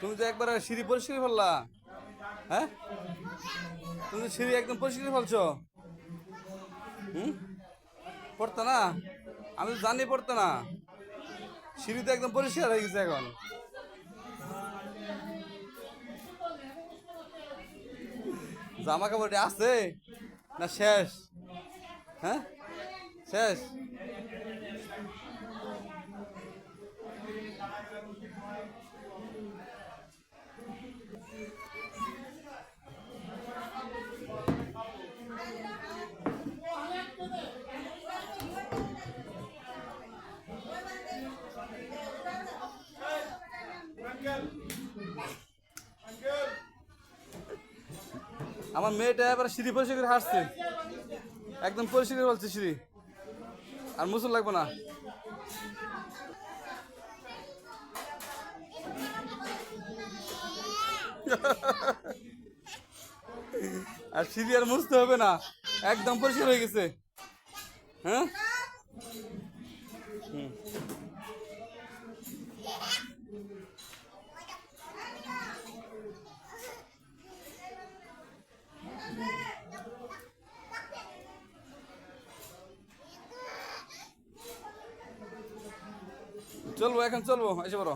তুমি তো একবার সিঁড়ি পরিষ্কার করে ফেললা? হ্যাঁ? তুমি সিঁড়ি একদম পরিষ্কার করে ফেলছো? হুম? পড়তো না? আমি তো জানি পড়তো না। সিঁড়ি তো একদম পরিষ্কার হয়ে গেছে এখন। জামা কাপড় আছে? না শেষ? হ্যাঁ? শেষ? আমার মেয়েটা এবার সিঁড়ি পরিষ্কার করে হাসছে একদম পরিষ্কার করে বলছে সিঁড়ি। আর মুসুর লাগবে না। আর সিঁড়ি আর মুছতে হবে না। একদম পরিষ্কার হয়ে গেছে। হ্যাঁ? হুম। চলবো এখন চলবো এসে বড়